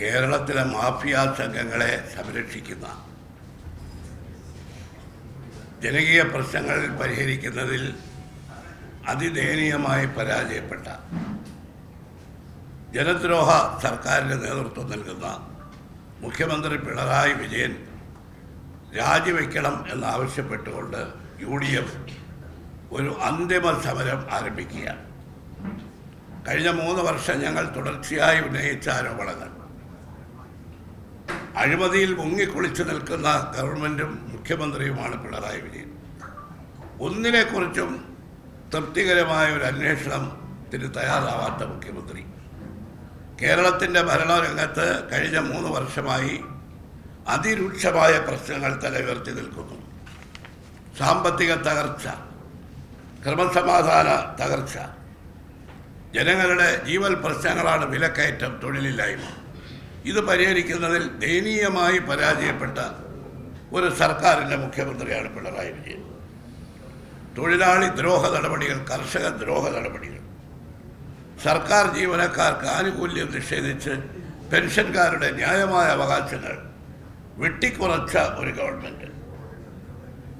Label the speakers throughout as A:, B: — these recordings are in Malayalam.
A: കേരളത്തിലെ മാഫിയ സംഘങ്ങളെ സംരക്ഷിക്കുന്ന ജനകീയ പ്രശ്നങ്ങൾ പരിഹരിക്കുന്നതിൽ അതിദയനീയമായി പരാജയപ്പെട്ട ജനദ്രോഹ സർക്കാരിന് നേതൃത്വം നൽകുന്ന മുഖ്യമന്ത്രി പിണറായി വിജയൻ രാജിവെക്കണം എന്നാവശ്യപ്പെട്ടുകൊണ്ട് യു ഡി എഫ് ഒരു അന്തിമ സമരം ആരംഭിക്കുകയാണ്. കഴിഞ്ഞ മൂന്ന് വർഷം ഞങ്ങൾ തുടർച്ചയായി ഉന്നയിച്ച ആരോപണങ്ങൾ അഴിമതിയിൽ മുങ്ങിക്കുളിച്ചു നിൽക്കുന്ന ഗവൺമെന്റും മുഖ്യമന്ത്രിയുമാണ് പിണറായി വിജയൻ. ഒന്നിനെക്കുറിച്ചും തൃപ്തികരമായ ഒരു അന്വേഷണത്തിന് തയ്യാറാവാത്ത മുഖ്യമന്ത്രി. കേരളത്തിന്റെ ഭരണരംഗത്ത് കഴിഞ്ഞ മൂന്ന് വർഷമായി അതിരൂക്ഷമായ പ്രശ്നങ്ങൾ തലയുയർത്തി നിൽക്കുന്നു. സാമ്പത്തിക തകർച്ച ക്രമസമാധാന തകർച്ച ജനങ്ങളുടെ ജീവൽ പ്രശ്നങ്ങളാണ് വിലക്കയറ്റം തൊഴിലില്ലായ്മ. ഇത് പരിഹരിക്കുന്നതിൽ ദയനീയമായി പരാജയപ്പെട്ട ഒരു സർക്കാരിന്റെ മുഖ്യമന്ത്രിയാണ് പിണറായി വിജയൻ. തൊഴിലാളി ദ്രോഹ നടപടികൾ കർഷക ദ്രോഹ നടപടികൾ. സർക്കാർ ജീവനക്കാർക്ക് ആനുകൂല്യം നിഷേധിച്ച് പെൻഷൻകാരുടെ ന്യായമായ അവകാശങ്ങൾ വെട്ടിക്കുറച്ച ഒരു ഗവൺമെന്റ്.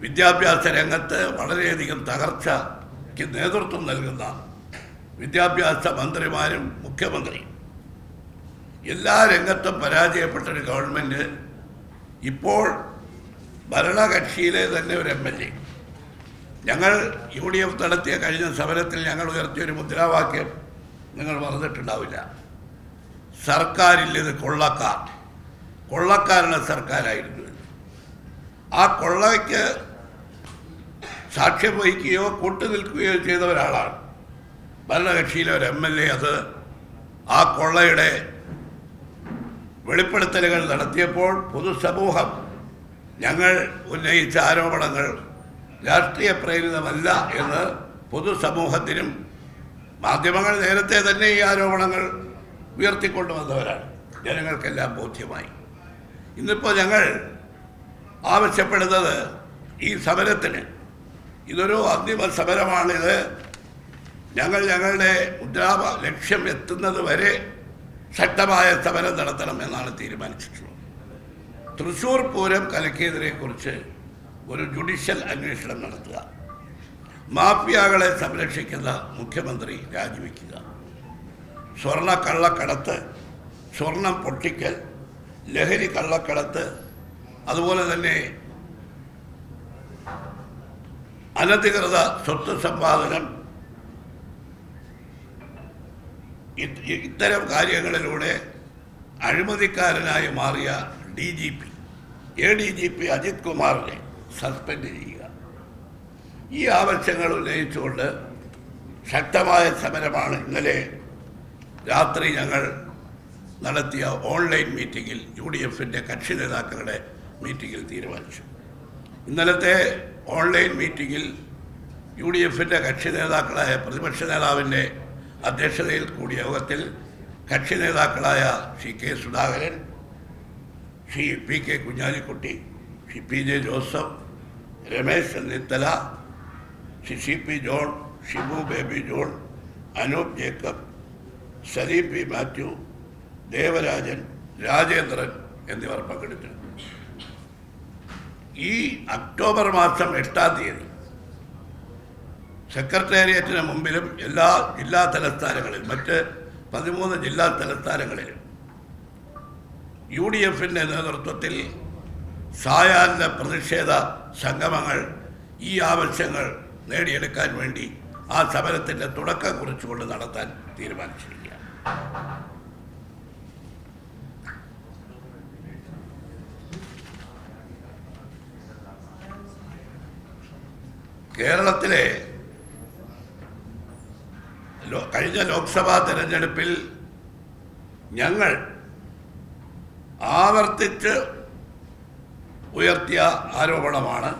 A: വിദ്യാഭ്യാസ രംഗത്ത് വളരെയധികം തകർച്ചയ്ക്ക് നേതൃത്വം നൽകുന്ന വിദ്യാഭ്യാസ മന്ത്രിമാരും മുഖ്യമന്ത്രിയും. എല്ലാ രംഗത്തും പരാജയപ്പെട്ട ഒരു ഗവൺമെന്റ് ഇപ്പോൾ ഭരണകക്ഷിയിലെ തന്നെ ഒരു എം എൽ എ. ഞങ്ങൾ യു ഡി എഫ് നടത്തിയ കഴിഞ്ഞ സമരത്തിൽ ഞങ്ങൾ ഉയർത്തിയ ഒരു മുദ്രാവാക്യം നിങ്ങൾ മറന്നിട്ടുണ്ടാവില്ല. സർക്കാരിൽ ഇത് കൊള്ളക്കാർ. കൊള്ളക്കാരുടെ സർക്കാരായിരുന്നു. ആ കൊള്ളയ്ക്ക് സാക്ഷ്യം വഹിക്കുകയോ കൂട്ടുനിൽക്കുകയോ ചെയ്ത ഒരാളാണ്. ഭരണകക്ഷിയിലെ ഒരു എം എൽ എ അത് ആ കൊള്ളയുടെ വെളിപ്പെടുത്തലുകൾ നടത്തിയപ്പോൾ പൊതുസമൂഹം ഞങ്ങൾ ഉന്നയിച്ച ആരോപണങ്ങൾ രാഷ്ട്രീയ പ്രേരിതമല്ല എന്ന് പൊതുസമൂഹത്തിനും മാധ്യമങ്ങൾ നേരത്തെ തന്നെ ഈ ആരോപണങ്ങൾ ഉയർത്തിക്കൊണ്ടുവന്നവരാണ്. ജനങ്ങൾക്കെല്ലാം ബോധ്യമായി. ഇന്നിപ്പോൾ ഞങ്ങൾ ആവശ്യപ്പെടുന്നത് ഈ സമരത്തിന്. ഇതൊരു അന്തിമ സമരമാണിത്. ഞങ്ങൾ ഞങ്ങളുടെ മുദ്രാവ ലക്ഷ്യം എത്തുന്നത് വരെ ശക്തമായ സമരം നടത്തണം എന്നാണ് തീരുമാനിച്ചിട്ടുള്ളത്. തൃശൂർ പൂരം കലക്കിയതിനെക്കുറിച്ച് ഒരു ജുഡീഷ്യൽ അന്വേഷണം നടത്തുക. മാഫിയകളെ സംരക്ഷിക്കുന്ന മുഖ്യമന്ത്രി രാജിവെക്കുക. സ്വർണ കള്ളക്കടത്ത് സ്വർണം പൊട്ടിക്കൽ ലഹരി കള്ളക്കടത്ത് അതുപോലെ തന്നെ അനധികൃത സ്വത്ത് സമ്പാദനം ഇത് ഇത്തരം കാര്യങ്ങളിലൂടെ അഴിമതിക്കാരനായി മാറിയ D G P. A D G P Ajith കുമാറിനെ സസ്പെൻഡ് ചെയ്യുക. ഈ ആവശ്യങ്ങൾ ഉന്നയിച്ചുകൊണ്ട് ശക്തമായ സമരമാണ് ഇന്നലെ രാത്രി ഞങ്ങൾ നടത്തിയ ഓൺലൈൻ മീറ്റിങ്ങിൽ യു ഡി എഫിന്റെ കക്ഷി നേതാക്കളുടെ മീറ്റിങ്ങിൽ തീരുമാനിച്ചു. ഇന്നലത്തെ ഓൺലൈൻ മീറ്റിങ്ങിൽ യു ഡി എഫിന്റെ കക്ഷി നേതാക്കളായ പ്രതിപക്ഷ നേതാവിന്റെ അധ്യക്ഷതയിൽ കൂടിയ യോഗത്തിൽ കക്ഷി നേതാക്കളായ Shri K Sudhakaran Shri P K Kunhalikutty Shri P J Joseph Ramesh Chennithala Shri C P John Shibu Baby John Anoop Jacob Saleem P Mathew Devarajan Rajendran എന്നിവർ പങ്കെടുത്തിരുന്നു. ഈ ഒക്ടോബർ മാസം എട്ടാം തീയതി സെക്രട്ടേറിയറ്റിന് മുമ്പിലും എല്ലാ ജില്ലാ തലസ്ഥാനങ്ങളിലും മറ്റ് പതിമൂന്ന് ജില്ലാ തലസ്ഥാനങ്ങളിലും യു ഡി എഫിന്റെ നേതൃത്വത്തിൽ സായാഹ്ന പ്രതിഷേധ സംഗമങ്ങൾ ഈ ആവശ്യങ്ങൾ നേടിയെടുക്കാൻ വേണ്ടി ആ സമരത്തിന്റെ തുടക്കം കുറിച്ചുകൊണ്ട് നടത്താൻ തീരുമാനിച്ചിരിക്കുകയാണ്. കേരളത്തിലെ കഴിഞ്ഞ ലോക്സഭാ തെരഞ്ഞെടുപ്പിൽ ഞങ്ങൾ ആവർത്തിച്ച് ഉയർത്തിയ ആരോപണമാണ്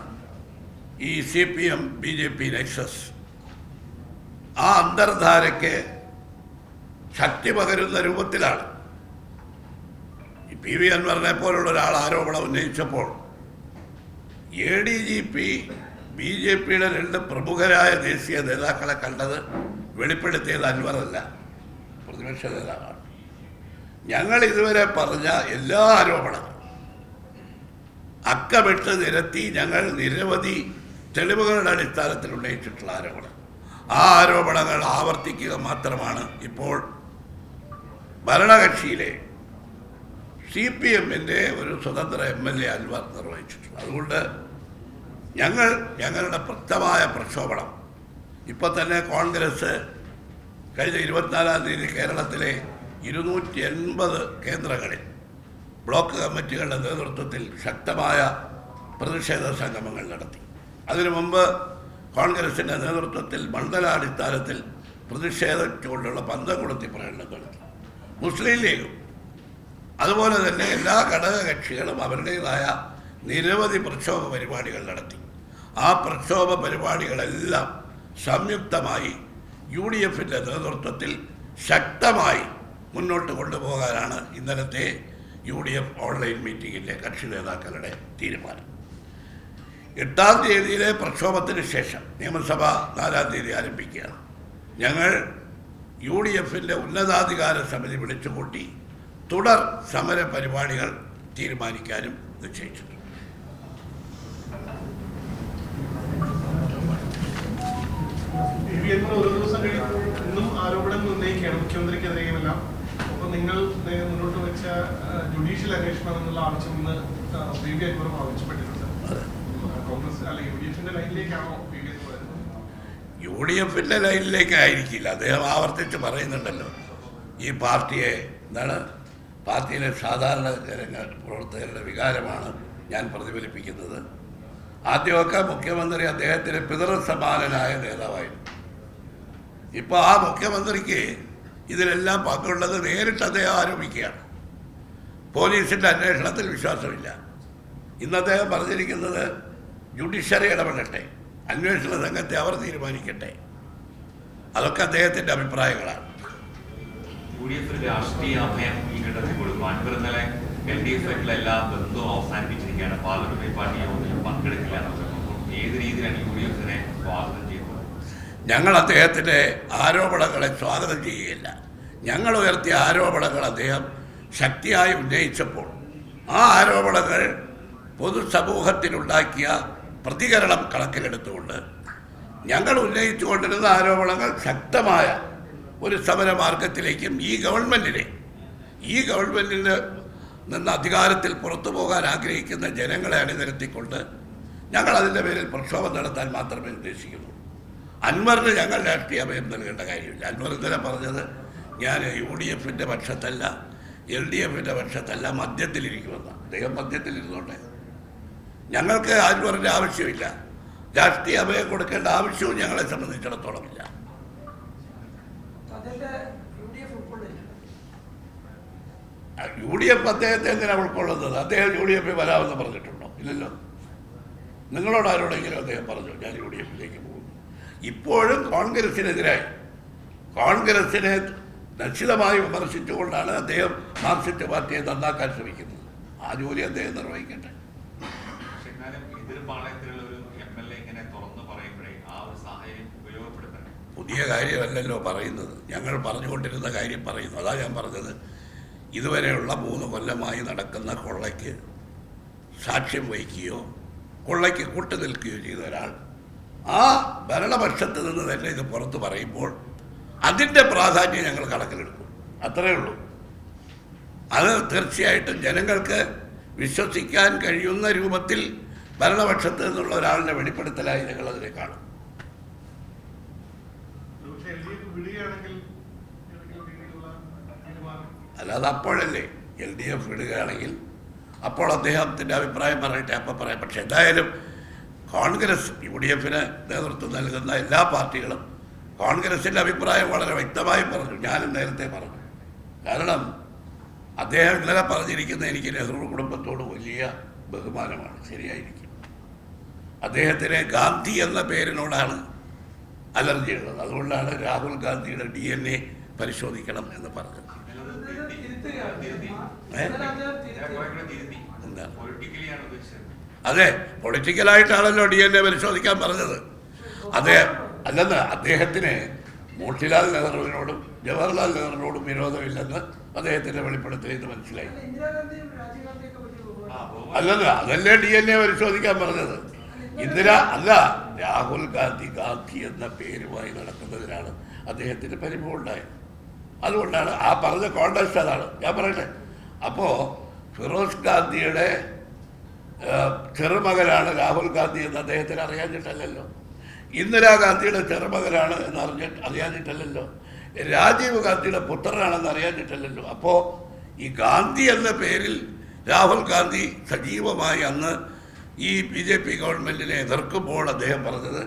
A: ഈ C P M B J P Nexus. ആ അന്തർധാരയ്ക്ക് ശക്തി പകരുന്ന രൂപത്തിലാണ്. പി വി അൻവറിനെ പോലുള്ള ഒരാൾ ആരോപണം ഉന്നയിച്ചപ്പോൾ A D G P B J പിയുടെ രണ്ട് പ്രമുഖരായ ദേശീയ നേതാക്കളെ കണ്ടത് വെളിപ്പെടുത്തിയത് അൻവറല്ല പ്രതിപക്ഷ നേതാവാണ്. ഞങ്ങൾ ഇതുവരെ പറഞ്ഞ എല്ലാ ആരോപണങ്ങളും അക്കമിട്ട് നിരത്തി ഞങ്ങൾ നിരവധി തെളിവുകളുടെ അടിസ്ഥാനത്തിൽ ഉന്നയിച്ചിട്ടുള്ള ആരോപണം. ആ ആരോപണങ്ങൾ ആവർത്തിക്കുക മാത്രമാണ് ഇപ്പോൾ ഭരണകക്ഷിയിലെ സി പി എമ്മിന്റെ ഒരു സ്വതന്ത്ര എം എൽ എ അൻവർ നിർവഹിച്ചിട്ടുള്ളത്. അതുകൊണ്ട് ഞങ്ങൾ ഞങ്ങളുടെ പ്രക്തമായ പ്രക്ഷോഭണം ഇപ്പോൾ തന്നെ കോൺഗ്രസ് കഴിഞ്ഞ ഇരുപത്തിനാലാം തീയതി കേരളത്തിലെ ഇരുന്നൂറ്റി എൺപത് കേന്ദ്രങ്ങളിൽ ബ്ലോക്ക് കമ്മിറ്റികളുടെ നേതൃത്വത്തിൽ ശക്തമായ പ്രതിഷേധ സംഗമങ്ങൾ നടത്തി. അതിനു മുമ്പ് കോൺഗ്രസിന്റെ നേതൃത്വത്തിൽ മണ്ഡലാടിസ്ഥാനത്തിൽ പ്രതിഷേധിച്ചുകൊണ്ടുള്ള പന്തംകൊളുത്തി പ്രകടനം നടത്തി. മുസ്ലിം ലീഗും അതുപോലെ തന്നെ എല്ലാ ഘടക കക്ഷികളും അവരുടേതായ നിരവധി പ്രക്ഷോഭ പരിപാടികൾ നടത്തി. ആ പ്രക്ഷോഭ പരിപാടികളെല്ലാം സംയുക്തമായി യു ഡി എഫിന്റെ നേതൃത്വത്തിൽ ശക്തമായി മുന്നോട്ട് കൊണ്ടുപോകാനാണ് ഇന്നലത്തെ യു ഡി എഫ് ഓൺലൈൻ മീറ്റിങ്ങിന്റെ കക്ഷി നേതാക്കളുടെ തീരുമാനം. എട്ടാം തീയതിയിലെ പ്രക്ഷോഭത്തിന് ശേഷം നിയമസഭ നാലാം തീയതി ആരംഭിക്കുകയാണ്. ഞങ്ങൾ യു ഡി എഫിന്റെ ഉന്നതാധികാര സമിതി വിളിച്ചുകൂട്ടി തുടർ സമര പരിപാടികൾ തീരുമാനിക്കാനും നിശ്ചയിച്ചിട്ടുണ്ട്.
B: ഓരോ ദിവസം കഴിയുമ്പോൾ ഇന്നും ആരോപണങ്ങൾ ഉന്നയിക്കുകയാണ് മുഖ്യമന്ത്രിക്കെതിരെയുമെല്ലാം. അപ്പോൾ നിങ്ങൾ മുന്നോട്ട് വെച്ച ജുഡീഷ്യൽ അന്വേഷണം എന്നുള്ള ആവശ്യം ഇന്ന് പി വി അക്ബറും ആവശ്യപ്പെട്ടിട്ടുണ്ട്. കോൺഗ്രസ് അല്ല യു ഡി എഫിന്റെ ലൈനിലേക്കാണോ P V Akbar
A: U D എഫിന്റെ ലൈനിലേക്കായിരിക്കില്ല. അദ്ദേഹം ആവർത്തിച്ച് പറയുന്നുണ്ടല്ലോ. ഈ പാർട്ടിയെ എന്താണ്? പാർട്ടിയിലെ സാധാരണ ജനങ്ങൾ പ്രവർത്തകരുടെ വികാരമാണ് ഞാൻ പ്രതിഫലിപ്പിക്കുന്നത്. ആദ്യമൊക്കെ മുഖ്യമന്ത്രി അദ്ദേഹത്തിന് പിതൃസമാനനായ നേതാവായിരുന്നു. ഇപ്പോൾ ആ മുഖ്യമന്ത്രിക്ക് ഇതിലെല്ലാം പങ്കുള്ളത് നേരിട്ട് അദ്ദേഹം ആരോപിക്കുകയാണ്. പോലീസിന്റെ അന്വേഷണത്തിൽ വിശ്വാസമില്ല. ഇന്ന് അദ്ദേഹം പറഞ്ഞിരിക്കുന്നത് ജുഡീഷ്യറി ഇടപെടട്ടെ അന്വേഷണ സംഘത്തെ അവർ തീരുമാനിക്കട്ടെ. അതൊക്കെ അദ്ദേഹത്തിന്റെ അഭിപ്രായങ്ങളാണ്.
C: അവസാനിപ്പിച്ചിരിക്കുകയാണ്. പാർലമെന്ററി പാർട്ടി യോഗത്തിൽ പങ്കെടുക്കില്ല ഏത് രീതിയിലാണ് യു ഡി എഫിനെ സ്വാഗതം
A: ഞങ്ങൾ അദ്ദേഹത്തിന്റെ ആരോപണങ്ങളെ സ്വാഗതം ചെയ്യുകയില്ല. ഞങ്ങൾ ഉയർത്തിയ ആരോപണങ്ങൾ അദ്ദേഹം ശക്തിയായി ഉന്നയിച്ചപ്പോൾ ആ ആരോപണങ്ങൾ പൊതുസമൂഹത്തിലുണ്ടാക്കിയ പ്രതികരണം കണക്കിലെടുത്തുകൊണ്ട് ഞങ്ങൾ ഉന്നയിച്ചു കൊണ്ടിരുന്ന ആരോപണങ്ങൾ ശക്തമായ ഒരു സമരമാർഗത്തിലേക്കും ഈ ഗവൺമെന്റിനെ ഈ ഗവൺമെന്റിന് നിന്ന് അധികാരത്തിൽ പുറത്തു പോകാൻ ആഗ്രഹിക്കുന്ന ജനങ്ങളെ അണിനിരത്തിക്കൊണ്ട് ഞങ്ങൾ അതിന്റെ പേരിൽ പ്രക്ഷോഭം നടത്താൻ മാത്രമേ ഉദ്ദേശിക്കുന്നുള്ളൂ. അൻവറിന് ഞങ്ങൾ രാഷ്ട്രീയ അഭയം നൽകേണ്ട കാര്യമില്ല. അൻവർ ഇന്നലെ പറഞ്ഞത് ഞാൻ യു ഡി എഫിന്റെ പക്ഷത്തല്ല എൽ ഡി എഫിന്റെ പക്ഷത്തല്ല മദ്യത്തിലിരിക്കുമെന്ന് അദ്ദേഹം മദ്യത്തിലിരുന്നോട്ടെ ഞങ്ങൾക്ക് അൻവറിന്റെ ആവശ്യമില്ല. രാഷ്ട്രീയ അഭയം കൊടുക്കേണ്ട ആവശ്യവും ഞങ്ങളെ സംബന്ധിച്ചിടത്തോളം ഇല്ല.
D: യു ഡി എഫ് ഉൾക്കൊള്ളില്ല.
A: യു ഡി എഫ് അദ്ദേഹത്തെ എന്തിനാണ് ഉൾക്കൊള്ളുന്നത്? അദ്ദേഹം യു ഡി എഫിൽ വരാമെന്ന് പറഞ്ഞിട്ടുണ്ടോ? ഇല്ലല്ലോ. നിങ്ങളോട് ആരോടെങ്കിലും അദ്ദേഹം പറഞ്ഞു ഞാൻ യു ഡി എഫിലേക്ക് പോകും. ഇപ്പോഴും കോൺഗ്രസിനെതിരായി. കോൺഗ്രസിനെ നിശ്ചിതമായി വിമർശിച്ചുകൊണ്ടാണ് അദ്ദേഹം മാർക്സിസ്റ്റ് പാർട്ടിയെ നന്നാക്കാൻ ശ്രമിക്കുന്നത്. ആ ജോലി അദ്ദേഹം നിർവഹിക്കട്ടെ. പുതിയ കാര്യമല്ലല്ലോ പറയുന്നത്. ഞങ്ങൾ പറഞ്ഞുകൊണ്ടിരുന്ന കാര്യം പറയുന്നു. അതാ ഞാൻ പറഞ്ഞത്. ഇതുവരെയുള്ള മൂന്ന് കൊല്ലമായി നടക്കുന്ന കൊള്ളയ്ക്ക് സാക്ഷ്യം വഹിക്കുകയോ കൊള്ളയ്ക്ക് കൂട്ടു നിൽക്കുകയോ ചെയ്ത ഒരാൾ ആ ഭരണപക്ഷത്ത് നിന്ന് തന്നെ ഇത് പുറത്ത് പറയുമ്പോൾ അതിന്റെ പ്രാധാന്യം ഞങ്ങൾ കണക്കിലെടുക്കും. അത്രയേ ഉള്ളൂ. അത് തീർച്ചയായിട്ടും ജനങ്ങൾക്ക് വിശ്വസിക്കാൻ കഴിയുന്ന രൂപത്തിൽ ഭരണപക്ഷത്ത് നിന്നുള്ള ഒരാളുടെ വെളിപ്പെടുത്തലായി ഞങ്ങൾ അതിനെ കാണും. അല്ലാതെ അപ്പോഴല്ലേ എൽ ഡി എഫ് വിടുകയാണെങ്കിൽ അപ്പോൾ അദ്ദേഹത്തിന്റെ അഭിപ്രായം പറയട്ടെ അപ്പം പറയാം. പക്ഷെ എന്തായാലും കോൺഗ്രസ് യു ഡി എഫിന് നേതൃത്വം നൽകുന്ന എല്ലാ പാർട്ടികളും കോൺഗ്രസിന്റെ അഭിപ്രായം വളരെ വ്യക്തമായി പറഞ്ഞു. ഞാനും നേരത്തെ പറഞ്ഞു. കാരണം അദ്ദേഹം ഇന്നലെ പറഞ്ഞിരിക്കുന്ന എനിക്ക് നെഹ്റു കുടുംബത്തോട് വലിയ ബഹുമാനമാണ്. ശരിയായിരിക്കും. അദ്ദേഹത്തിന് ഗാന്ധി എന്ന പേരിനോടാണ് അലർജി ഉള്ളത്. അതുകൊണ്ടാണ് രാഹുൽ ഗാന്ധിയുടെ ഡി എൻ എ പരിശോധിക്കണം എന്ന് പറഞ്ഞത്? എന്താണ്? അതെ പൊളിറ്റിക്കലായിട്ടാണല്ലോ ഡി എൻ എ പരിശോധിക്കാൻ പറഞ്ഞത്. അതെ അല്ലെന്ന് അദ്ദേഹത്തിന് മോട്ടിലാൽ നെഹ്റുവിനോടും ജവഹർലാൽ നെഹ്റുവിനോടും വിരോധമില്ലെന്ന് അദ്ദേഹത്തിന്റെ വെളിപ്പെടുത്തലെന്ന് മനസ്സിലായി.
C: അല്ലെന്ന്.
A: അല്ലല്ല അതല്ലേ ഡി എൻ എ പരിശോധിക്കാൻ പറഞ്ഞത്. ഇന്ദിര അല്ല രാഹുൽ ഗാന്ധി ഗാന്ധി എന്ന പേരുമായി നടക്കുന്നതിനാണ് അദ്ദേഹത്തിന് പരിഭവം ഉണ്ടായത്. അതുകൊണ്ടാണ് ആ പറഞ്ഞ കോണ്ടസ്റ്റ് അതാണ്. ഞാൻ പറയട്ടെ? അപ്പോ ഫിറോസ് ഗാന്ധിയുടെ ചെറുമകനാണ് രാഹുൽ ഗാന്ധി എന്ന് അദ്ദേഹത്തിന് അറിയാഞ്ഞിട്ടല്ലല്ലോ. ഇന്ദിരാഗാന്ധിയുടെ ചെറുമകനാണ് എന്ന് അറിഞ്ഞ അറിയാഞ്ഞിട്ടല്ലല്ലോ. രാജീവ് ഗാന്ധിയുടെ പുത്രനാണെന്ന് അറിയാഞ്ഞിട്ടല്ലല്ലോ. അപ്പോൾ ഈ ഗാന്ധി എന്ന പേരിൽ രാഹുൽ ഗാന്ധി സജീവമായി അന്ന് ഈ ബി ജെ പി ഗവൺമെന്റിനെ എതിർക്കുമ്പോൾ അദ്ദേഹം പറഞ്ഞത്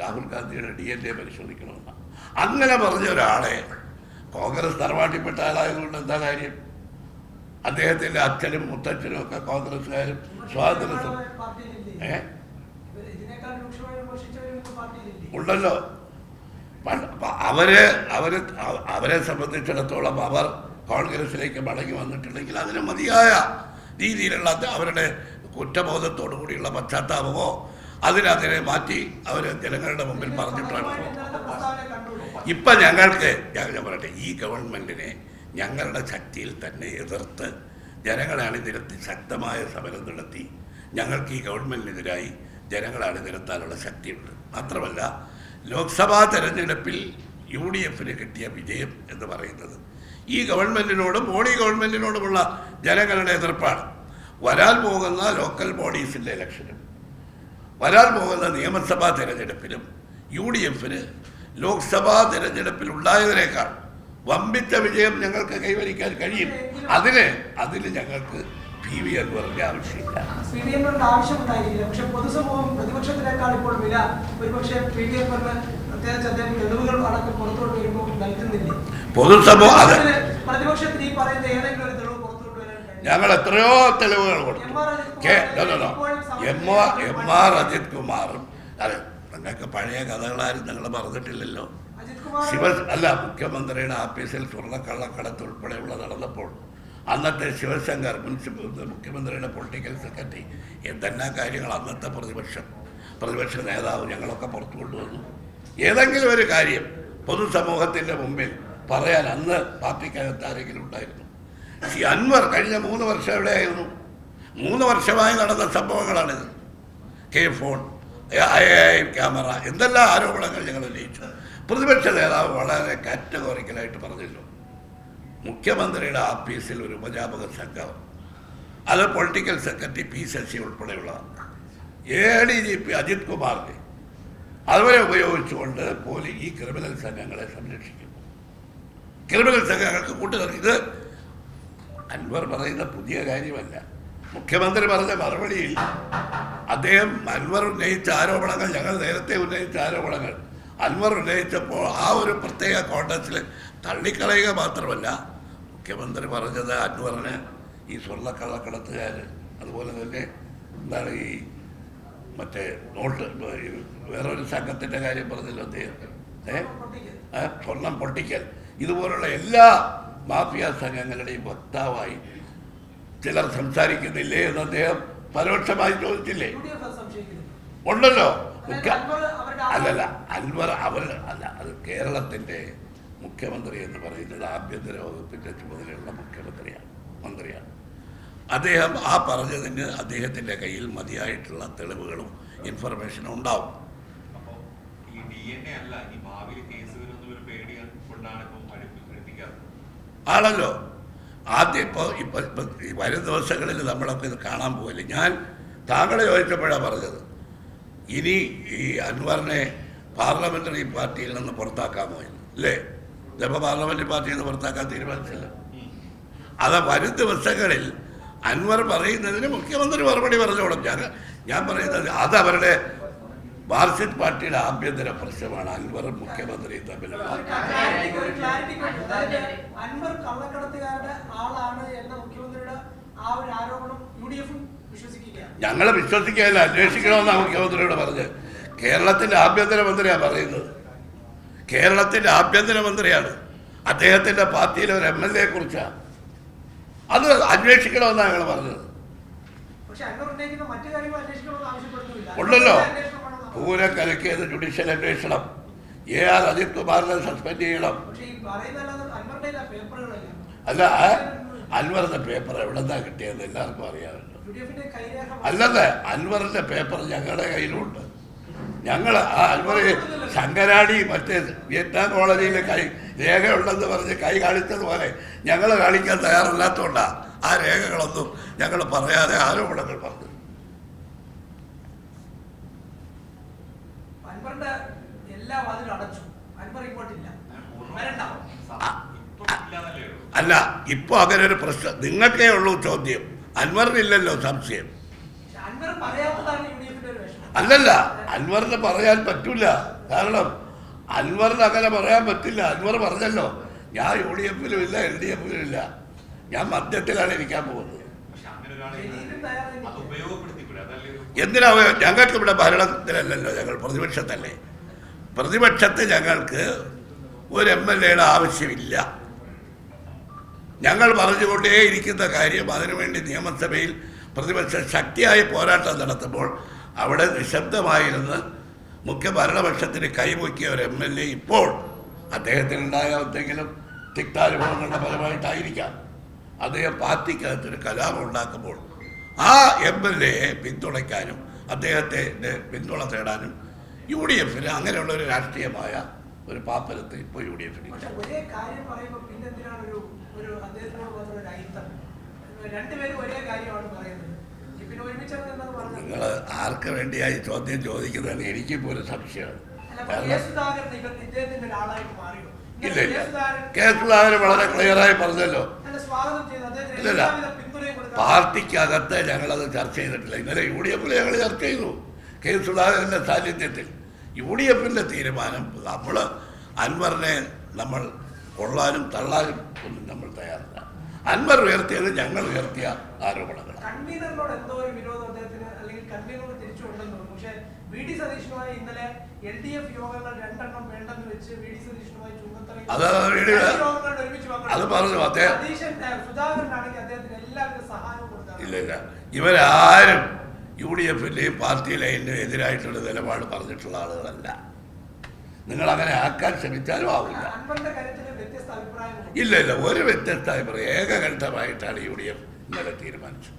A: രാഹുൽ ഗാന്ധിയുടെ ഡി എൻ എ പരിശോധിക്കണമെന്നാണ്. അങ്ങനെ പറഞ്ഞ ഒരാളെ കോൺഗ്രസ് തറവാട്ടിൽപ്പെട്ട ആളായതുകൊണ്ട് എന്താ കാര്യം? അദ്ദേഹത്തിന്റെ അച്ഛനും മുത്തച്ഛനും ഒക്കെ കോൺഗ്രസ്സുകാരും സ്വാതന്ത്ര്യ? ഏ? ഉണ്ടല്ലോ അവർ അവർ അവരെ സംബന്ധിച്ചിടത്തോളം അവർ കോൺഗ്രസിലേക്ക് മടങ്ങി വന്നിട്ടുണ്ടെങ്കിൽ അതിന് മതിയായ രീതിയിലുള്ള അവരുടെ കുറ്റബോധത്തോടു കൂടിയുള്ള പശ്ചാത്താപമോ അതിനതിനെ മാറ്റി അവർ ജനങ്ങളുടെ മുമ്പിൽ പറഞ്ഞിട്ടാണ്? ഇപ്പം ഞങ്ങൾക്ക് ഞാൻ ഞാൻ പറയട്ടെ ഈ ഗവൺമെന്റിനെ ഞങ്ങളുടെ ശക്തിയിൽ തന്നെ എതിർത്ത് ജനങ്ങളെ അണിനിരത്തി ശക്തമായ സമരം നടത്തി. ഞങ്ങൾക്ക് ഈ ഗവൺമെന്റിനെതിരായി ജനങ്ങളെ അണിനിരത്താനുള്ള ശക്തിയുണ്ട്. മാത്രമല്ല ലോക്സഭാ തെരഞ്ഞെടുപ്പിൽ യു ഡി എഫിന് കിട്ടിയ വിജയം എന്ന് പറയുന്നത് ഈ ഗവൺമെന്റിനോടും മോഡി ഗവൺമെന്റിനോടുമുള്ള ജനങ്ങളുടെ എതിർപ്പാണ്. വരാൻ പോകുന്ന ലോക്കൽ ബോഡീസിന്റെ ഇലക്ഷനും വരാൻ പോകുന്ന നിയമസഭാ തെരഞ്ഞെടുപ്പിലും യു ഡി എഫിന് ലോക്സഭാ തെരഞ്ഞെടുപ്പിൽ ഉണ്ടായതിനേക്കാൾ വമ്പിച്ച വിജയം ഞങ്ങൾക്ക് കൈവരിക്കാൻ കഴിയും. അതിന് അതിന് ഞങ്ങൾക്ക് പി വി അൻവറിന്റെ ആവശ്യമില്ല.
D: പി ഡി എമ്മിന്റെ ആവശ്യമുണ്ടായിരിക്കില്ല. പക്ഷെ പൊതുസമൂഹം പ്രതിപക്ഷത്തിനേക്കാൾ ഇപ്പോൾ വില ഒരുപക്ഷെ പി ഡി എമ്മിന് പ്രത്യേകിച്ച് അദ്ദേഹം തെളിവുകൾ അടക്കം പുറത്തോട്ട് വരുമ്പോൾ നൽകുന്നില്ലേ?
A: പൊതുസമൂഹം
D: പ്രതിപക്ഷത്തിന് ഈ പറയുന്ന ഏതെങ്കിലും ഒരു തെളിവ്
A: ഞങ്ങൾ എത്രയോ തെളിവുകൾ കൊടുത്തു.
D: എം
A: എം ആർ അജിത് കുമാറും. അതെ നിങ്ങൾക്ക് പഴയ കഥകളാരും നിങ്ങൾ മറന്നിട്ടില്ലല്ലോ. ശിവ അല്ല മുഖ്യമന്ത്രിയുടെ ആഫീസിൽ സ്വർണക്കള്ളക്കടത്ത് ഉൾപ്പെടെയുള്ള നടന്നപ്പോൾ അന്നത്തെ ശിവശങ്കർ മുനിസിപ്പൽ മുഖ്യമന്ത്രിയുടെ പൊളിറ്റിക്കൽ സെക്രട്ടറി. എന്തെല്ലാം കാര്യങ്ങൾ അന്നത്തെ പ്രതിപക്ഷം? പ്രതിപക്ഷ നേതാവ് ഞങ്ങളൊക്കെ പുറത്തു കൊണ്ടുവന്നു. ഏതെങ്കിലും ഒരു കാര്യം പൊതുസമൂഹത്തിന്റെ മുമ്പിൽ പറയാൻ അന്ന് പാർട്ടിക്കകത്ത് ആരെങ്കിലും ഉണ്ടായിരുന്നു? ഈ അൻവർ കഴിഞ്ഞ മൂന്ന് വർഷം എവിടെയായിരുന്നു? മൂന്ന് വർഷമായി നടന്ന സംഭവങ്ങളാണിത്. K phone I I camera എന്തെല്ലാം ആരോപണങ്ങൾ ഞങ്ങൾ ഉന്നയിച്ചു? പ്രതിപക്ഷ നേതാവ് വളരെ കാറ്റഗോറിക്കലായിട്ട് പറഞ്ഞല്ലോ മുഖ്യമന്ത്രിയുടെ ആഫീസിൽ ഒരു ഉപജാപക സംഘം അത് പൊളിറ്റിക്കൽ സെക്രട്ടറി പി ശശി ഉൾപ്പെടെയുള്ള A D G P Ajith കുമാറിനെ അതുവരെ ഉപയോഗിച്ചുകൊണ്ട് പോലീസ് ഈ ക്രിമിനൽ സംഘങ്ങളെ സംരക്ഷിക്കുന്നു. ക്രിമിനൽ സംഘങ്ങൾക്ക് കൂട്ടുകാർ ഇത് അൻവർ പറയുന്ന പുതിയ കാര്യമല്ല. മുഖ്യമന്ത്രി പറഞ്ഞ മറുപടിയിൽ അദ്ദേഹം അൻവർ ഉന്നയിച്ച ആരോപണങ്ങൾ ഞങ്ങൾ നേരത്തെ ഉന്നയിച്ച ആരോപണങ്ങൾ അൻവർ ഉന്നയിച്ചപ്പോൾ ആ ഒരു പ്രത്യേക കോണ്ടസ്റ്റിൽ തള്ളിക്കളയുക മാത്രമല്ല മുഖ്യമന്ത്രി പറഞ്ഞത് അൻവറിന് ഈ സ്വർണക്കള്ളക്കടത്തുകാർ അതുപോലെ തന്നെ എന്താണ് ഈ മറ്റേ നോട്ട് വേറൊരു സംഘത്തിന്റെ കാര്യം പറഞ്ഞില്ല അദ്ദേഹം. ഏ? സ്വർണം പൊട്ടിക്കൽ. ഇതുപോലുള്ള എല്ലാ മാഫിയ സംഘങ്ങളുടെയും വക്താവായി ചിലർ സംസാരിക്കുന്നില്ലേ എന്ന് അദ്ദേഹം പരോക്ഷമായി ചോദിച്ചില്ലേ? ഉണ്ടല്ലോ. മുഖ്യ- അല്ലല്ല അൻവർ അവർ അല്ല അത് കേരളത്തിന്റെ മുഖ്യമന്ത്രി എന്ന് പറയുന്നത് ആഭ്യന്തര വകുപ്പിന്റെ ചുമതലയുള്ള മുഖ്യമന്ത്രിയാണ് മന്ത്രിയാണ്. അദ്ദേഹം ആ പറഞ്ഞതിന് അദ്ദേഹത്തിന്റെ കയ്യിൽ മതിയായിട്ടുള്ള തെളിവുകളും ഇൻഫർമേഷനും ഉണ്ടാവും. ആണല്ലോ. ആദ്യം ഇപ്പോൾ ഇപ്പം വരും ദിവസങ്ങളിൽ നമ്മളൊക്കെ ഇത് കാണാൻ പോകില്ല ഞാൻ താങ്കളെ ചോദിച്ചപ്പോഴാണ് പറഞ്ഞത്. ഇനി ഈ അൻവറിനെ പാർലമെന്ററി പാർട്ടിയിൽ നിന്ന് പുറത്താക്കാമോ എന്ന് അല്ലേ? ഇതിപ്പോൾ പാർലമെന്ററി പാർട്ടിയിൽ നിന്ന് പുറത്താക്കാൻ തീരുമാനിച്ചില്ല. അത് വരും ദിവസങ്ങളിൽ അൻവർ പറയുന്നതിന് മുഖ്യമന്ത്രി മറുപടി പറഞ്ഞോളും. ഞാൻ ഞാൻ പറയുന്നത് അത് അവരുടെ മാർക്സിസ്റ്റ് പാർട്ടിയുടെ ആഭ്യന്തര പ്രശ്നമാണ്. അൻവറും മുഖ്യമന്ത്രിയും തമ്മിലുള്ള
D: ക്ലാരിറ്റിക്ക് അൻവർ കള്ളക്കടത്തുകാരുടെ ആളാണ് എന്ന മുഖ്യമന്ത്രിയുടെ ആ ഒരു ആരോപണം യു ഡി എഫും
A: ഞങ്ങൾ വിശ്വസിക്കുകയല്ല അന്വേഷിക്കണമെന്നാണ് മുഖ്യമന്ത്രിയോട് പറഞ്ഞത്. കേരളത്തിന്റെ ആഭ്യന്തരമന്ത്രിയാണ് പറയുന്നത്. കേരളത്തിന്റെ ആഭ്യന്തരമന്ത്രിയാണ്. അദ്ദേഹത്തിന്റെ പാർട്ടിയിലെ ഒരു എം എൽ എയെ കുറിച്ചാണ് അത് അന്വേഷിക്കണമെന്നാണ് ഞങ്ങൾ പറഞ്ഞത്. ഉണ്ടല്ലോ. പൂര കലക്കിയത് ജുഡീഷ്യൽ അന്വേഷണം. എ ആർ അജിത് കുമാറിനെ സസ്പെൻഡ് ചെയ്യണം. അല്ല അൽവറിന്റെ അൻവറിന്റെ പേപ്പർ എവിടെ നിന്നാ കിട്ടിയെന്ന് എല്ലാവർക്കും അറിയാമല്ലോ. അല്ലല്ല അൻവറിന്റെ പേപ്പർ ഞങ്ങളുടെ കയ്യിലുണ്ട്. ഞങ്ങൾ ആ അൻവർ ശങ്കരാടി മറ്റേ വിയറ്റ്നാം കോളനിയിൽ കൈ രേഖയുണ്ടെന്ന് പറഞ്ഞ് കൈ കാണിച്ചതുപോലെ ഞങ്ങൾ കാണിക്കാൻ തയ്യാറല്ലാത്തതുകൊണ്ടാണ് ആ രേഖകളൊന്നും ഞങ്ങൾ പറയാതെ ആരോപണങ്ങൾ പറഞ്ഞു. അല്ല ഇപ്പൊ അങ്ങനെ ഒരു പ്രശ്നം. നിങ്ങൾക്കേ ഉള്ളൂ ചോദ്യം. അൻവറിനില്ലല്ലോ സംശയം. അല്ലല്ല അൻവറിന് പറയാൻ പറ്റൂല. കാരണം അൻവറിന് അങ്ങനെ പറയാൻ പറ്റില്ല. അൻവർ പറഞ്ഞല്ലോ ഞാൻ യു ഡി എഫിലും ഇല്ല എൽ ഡി എഫിലും ഇല്ല. ഞാൻ മധ്യത്തിലാണ് ഇരിക്കാൻ പോകുന്നത്. എന്തിനാ ഞങ്ങൾക്ക് ഇവിടെ ഭരണത്തിലല്ലല്ലോ ഞങ്ങൾ പ്രതിപക്ഷത്തല്ലേ. പ്രതിപക്ഷത്തെ ഞങ്ങൾക്ക് ഒരു എം എൽ എയുടെ ആവശ്യമില്ല. ഞങ്ങൾ പറഞ്ഞുകൊണ്ടേയിരിക്കുന്ന കാര്യം അതിനുവേണ്ടി നിയമസഭയിൽ പ്രതിപക്ഷം ശക്തിയായ പോരാട്ടം നടത്തുമ്പോൾ അവിടെ നിശബ്ദമായിരുന്ന് മുഖ്യ ഭരണപക്ഷത്തിന് കൈമുക്കിയ ഒരു എം എൽ എ ഇപ്പോൾ അദ്ദേഹത്തിനുണ്ടായ എന്തെങ്കിലും തിക്താനുഭവങ്ങളുടെ ഫലമായിട്ടായിരിക്കാം. അദ്ദേഹം പാർട്ടിക്കകത്തൊരു കലാപം ഉണ്ടാക്കുമ്പോൾ ആ എം എൽ എയെ പിന്തുണയ്ക്കാനും അദ്ദേഹത്തെ പിന്തുണ തേടാനും യു ഡി എഫിന് അങ്ങനെയുള്ള ഒരു രാഷ്ട്രീയമായ ഒരു പാപ്പരത്ത് ഇപ്പോൾ യു ഡി എഫിന്
D: ഒരേ അദ്ദേഹത്തിനോട് മാത്രം ഒരു അയിത്തം. രണ്ടുപേരും ഒരേ കാര്യമാണ് പറയുന്നത്. ഈ പിന്നെ ഒരുമിച്ചാണ്
A: നിങ്ങൾ ആർക്ക് വേണ്ടിയായി ചോദ്യം ചോദിക്കുന്നതെന്ന് എനിക്ക് പോലും സംശയമാണ്. ഇല്ല ഇല്ല.
D: കെ സുധാകരൻ
A: കെ സുധാകരൻ വളരെ ക്ലിയറായി പറഞ്ഞല്ലോ. ഇല്ലല്ല പാർട്ടിക്കകത്ത് ഞങ്ങളത് ചർച്ച ചെയ്തിട്ടില്ല. ഇന്നലെ യു ഡി എഫിൽ ഞങ്ങൾ ചർച്ച ചെയ്തു. കെ സുധാകരന്റെ സാന്നിധ്യത്തിൽ. യു ഡി എഫിന്റെ തീരുമാനം നമ്മൾ അൻവറിനെ നമ്മൾ കൊള്ളാനും തള്ളാനും ഒന്നും നമ്മൾ തയ്യാറല്ല. അൻവർ ഉയർത്തിയത് ഞങ്ങൾ ഉയർത്തിയ
D: ആരോപണങ്ങൾ
A: അത് അത് പറഞ്ഞു, അദ്ദേഹം- ഇല്ല ഇല്ല. ഇവരാരും യു ഡി എഫിന്റെയും പാർട്ടി ലൈനിനും എതിരായിട്ടുള്ള നിലപാട് പറഞ്ഞിട്ടുള്ള ആളുകളല്ല. നിങ്ങൾ അങ്ങനെ ആക്കാൻ ശ്രമിച്ചാലും ആവില്ല. ഇല്ല ഇല്ല ഒരു വ്യത്യസ്ത അഭിപ്രായം. ഏകകണ്ഠമായിട്ടാണ് യു ഡി എഫ് ഇന്നലെ
E: തീരുമാനിച്ചു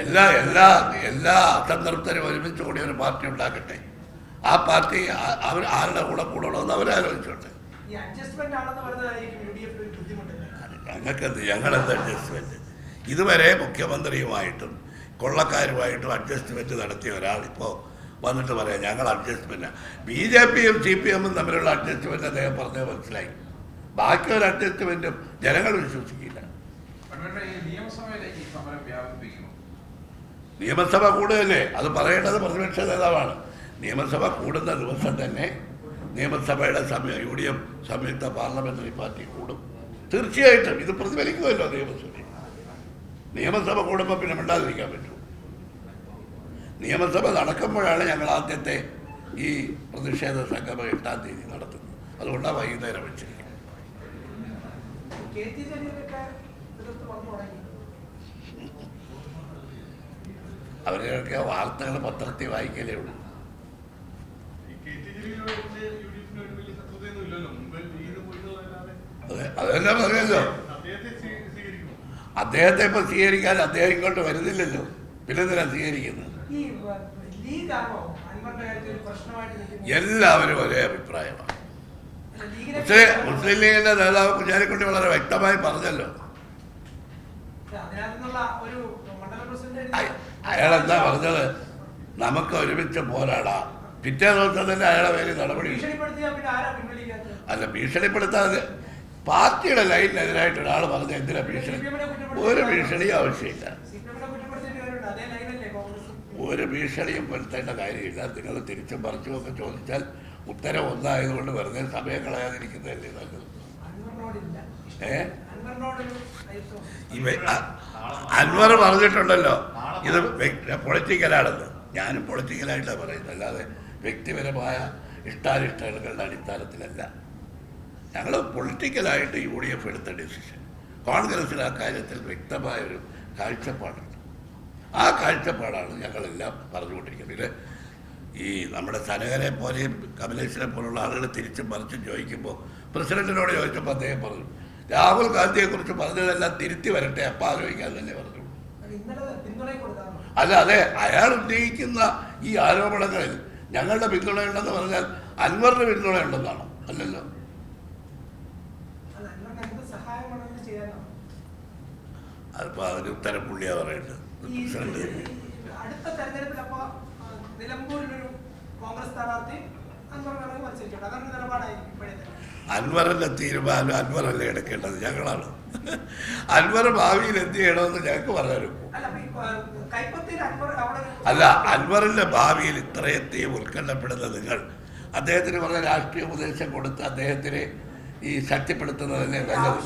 A: എല്ലാ എല്ലാ എല്ലാ അസംതൃപ്തരും ഒരുമിച്ച് കൂടി ഒരു പാർട്ടി ഉണ്ടാക്കട്ടെ. ആ പാർട്ടി അവർ ആരുടെ കൂടെ കൂടണമെന്ന് അവരാലോചിച്ചോട്ടെ ഞങ്ങൾക്കെന്ത് ഞങ്ങളെന്ത് അഡ്ജസ്റ്റ്മെന്റ് ഇതുവരെ മുഖ്യമന്ത്രിയുമായിട്ടും കൊള്ളക്കാരുമായിട്ടും അഡ്ജസ്റ്റ്മെന്റ് നടത്തിയ ഒരാൾ ഇപ്പോൾ വന്നിട്ട് പറയാം ഞങ്ങൾ അഡ്ജസ്റ്റ്മെന്റ് ബി ജെ പിയും സി പി എമ്മും തമ്മിലുള്ള അഡ്ജസ്റ്റ്മെന്റ് അദ്ദേഹം പറഞ്ഞത് മനസ്സിലായി. ബാക്കി ഒരു അഡ്ജസ്റ്റ്മെന്റും ജനങ്ങൾ വിശ്വസിക്കില്ല. നിയമസഭ കൂടുകയല്ലേ? അത് പറയേണ്ടത് പ്രതിപക്ഷ നേതാവാണ്. നിയമസഭ കൂടുന്ന ദിവസം തന്നെ നിയമസഭയുടെ സമയ യു ഡി എഫ് സംയുക്ത പാർലമെന്ററി പാർട്ടി കൂടും. തീർച്ചയായിട്ടും ഇത് പ്രതിഫലിക്കുമല്ലോ നിയമസഭയിൽ. നിയമസഭ കൂടുമ്പോൾ പിന്നെ മിണ്ടാതിരിക്കാൻ പറ്റൂ. നിയമസഭ നടക്കുമ്പോഴാണ് ഞങ്ങൾ ആദ്യത്തെ ഈ പ്രതിഷേധ സംഗമം എട്ടാം തീയതി നടത്തുന്നത്. അതുകൊണ്ടാണ് വൈകുന്നേരം വെച്ചിരിക്കുന്നത്. അവരുടെയൊക്കെ വാർത്തകൾ പത്രത്തിൽ വായിക്കലേ ഉള്ളൂ. അതെല്ലാം
B: സ്വീകരിക്കുമോ
A: അദ്ദേഹത്തെ ഇപ്പൊ സ്വീകരിക്കാൻ അദ്ദേഹം ഇങ്ങോട്ട് വരുന്നില്ലല്ലോ. പിന്നെ എന്തിനാ സ്വീകരിക്കുന്നത്? എല്ലാവരും ഒരേ അഭിപ്രായമാണ്.
D: പക്ഷേ
A: മുസ്ലിം മുസ്ലിം ലീഗിന്റെ നേതാവ് കുഞ്ഞാലിക്കുട്ടി വളരെ വ്യക്തമായി പറഞ്ഞല്ലോ. അയാൾ എന്താ പറഞ്ഞത്? നമുക്ക് ഒരുമിച്ച് പോരാടാ. പിറ്റേ ദിവസം തന്നെ അയാളെ പേര് നടപടി അല്ല ഭീഷണിപ്പെടുത്താതെ പാർട്ടിയുടെ ലൈനിനെതിരായിട്ട് ഒരാൾ പറഞ്ഞ എന്തിനാ ഭീഷണി? ഒരു ഭീഷണിയും ആവശ്യമില്ല. ഒരു ഭീഷണിയും വരുത്തേണ്ട കാര്യമില്ല. നിങ്ങൾ തിരിച്ചും പറിച്ചുമൊക്കെ ചോദിച്ചാൽ ഉത്തരം ഒന്നായതുകൊണ്ട് വെറുതെ സമയം കളയാതിരിക്കുന്നതല്ലേ നല്ലത്. ഏ? അൻവർ പറഞ്ഞിട്ടുണ്ടല്ലോ. ഇത് പൊളിറ്റിക്കലാണെന്ന്. ഞാനും പൊളിറ്റിക്കലായിട്ടാണ് പറയുന്നത്. അല്ലാതെ വ്യക്തിപരമായ ഇഷ്ടാനിഷ്ടങ്ങളുടെ അടിസ്ഥാനത്തിലല്ല. ഞങ്ങൾ പൊളിറ്റിക്കലായിട്ട് യു ഡി എഫ് എടുത്ത ഡിസിഷൻ. കോൺഗ്രസ്സിന് ആ കാര്യത്തിൽ വ്യക്തമായൊരു കാഴ്ചപ്പാടുണ്ട്. ആ കാഴ്ചപ്പാടാണ് ഞങ്ങളെല്ലാം പറഞ്ഞുകൊണ്ടിരിക്കുന്നത്. ഇത് ഈ നമ്മുടെ സനകരെ പോലെയും കമലേഷിനെ പോലുള്ള ആളുകൾ തിരിച്ചും മറിച്ചും ചോദിക്കുമ്പോൾ പ്രസിഡന്റിനോട് ചോദിച്ചപ്പോൾ അദ്ദേഹം പറഞ്ഞു രാഹുൽ ഗാന്ധിയെക്കുറിച്ച് പറഞ്ഞതെല്ലാം തിരുത്തി വരട്ടെ അപ്പം ആലോചിക്കാൻ തന്നെ പറഞ്ഞു അല്ല അതെ അയാൾ ഉന്നയിക്കുന്ന ഈ ആരോപണങ്ങളിൽ ഞങ്ങളുടെ പിന്തുണയുണ്ടെന്ന് പറഞ്ഞാൽ അൻവറിന് പിന്തുണയുണ്ടെന്നാണ്? അല്ലല്ലോ. അതിപ്പോൾ അതിന് ഉത്തരം പുള്ളിയാ പ്രസിഡന്റ്
D: അടുത്ത തെരഞ്ഞെടുപ്പിൽ നിലമ്പൂരിലൊരു കോൺഗ്രസ് സ്ഥാനാർത്ഥി
A: അൻവറിന്റെ തീരുമാനം അൻവറല്ലേ എടുക്കേണ്ടത്? ഞങ്ങളാണ്. അൻവർ ഭാവിയിൽ എന്ത് ചെയ്യണമെന്ന് ഞങ്ങൾക്ക് പറയാനും
D: അല്ല
A: അൻവറിന്റെ ഭാവിയിൽ ഇത്രയത്തെയും ഉത്കണ്ഠപ്പെടുന്ന നിങ്ങൾ. അദ്ദേഹത്തിന് പറഞ്ഞ രാഷ്ട്രീയ ഉപദേശം കൊടുത്ത് അദ്ദേഹത്തിനെ ഈ ശക്തിപ്പെടുത്തുന്നതല്ലേ നല്ലത്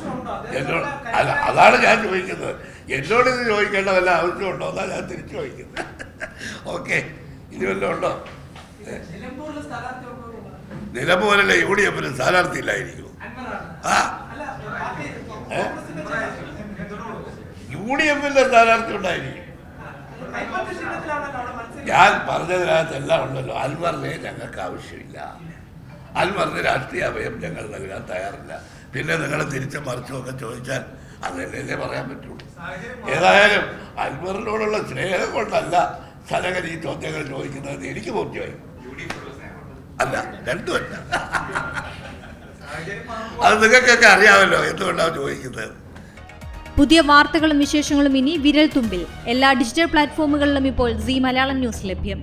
A: എന്നോട് അല്ല അതാണ് ഞാൻ ചോദിക്കുന്നത്. എന്നോട് ഇത് ചോദിക്കേണ്ട വല്ല ആവശ്യമുണ്ടോ എന്നാ ഞാൻ തിരിച്ചു ചോദിക്കുന്നത്. ഓക്കെ. ഇനി വല്ലതും ഉണ്ടോ? നിലമ്പൂരല്ല യു ഡി എഫിന് സ്ഥാനാർത്ഥി.
D: ഇല്ലായിരിക്കും
A: ആ. യു ഡി എഫിന്റെ സ്ഥാനാർത്ഥി ഉണ്ടായിരിക്കും. ഞാൻ പറഞ്ഞതിനകത്ത് എല്ലാം ഉണ്ടല്ലോ. അൻവറിനെ ഞങ്ങൾക്ക് ആവശ്യമില്ല. അൻവറിന് രാഷ്ട്രീയ അഭയം ഞങ്ങൾ നൽകാൻ തയ്യാറില്ല. പിന്നെ നിങ്ങൾ തിരിച്ച മറിച്ചുമൊക്കെ ചോദിച്ചാൽ അതല്ലേ പറയാൻ പറ്റുള്ളൂ ഏതായാലും അൽമറിനോടുള്ള സ്നേഹം കൊണ്ടല്ല സലകൻ ഈ ചോദ്യങ്ങൾ ചോദിക്കുന്നത് എനിക്ക് ബോധ്യമായി. അല്ല രണ്ടുമല്ല അത് നിങ്ങൾക്കൊക്കെ അറിയാമല്ലോ എന്തുകൊണ്ടാണ് ചോദിക്കുന്നത്.
F: പുതിയ വാർത്തകളും വിശേഷങ്ങളും ഇനി വിരൽ തുമ്പിൽ. എല്ലാ ഡിജിറ്റൽ പ്ലാറ്റ്ഫോമുകളിലും ഇപ്പോൾ സി മലയാളം ന്യൂസ് ലഭ്യം.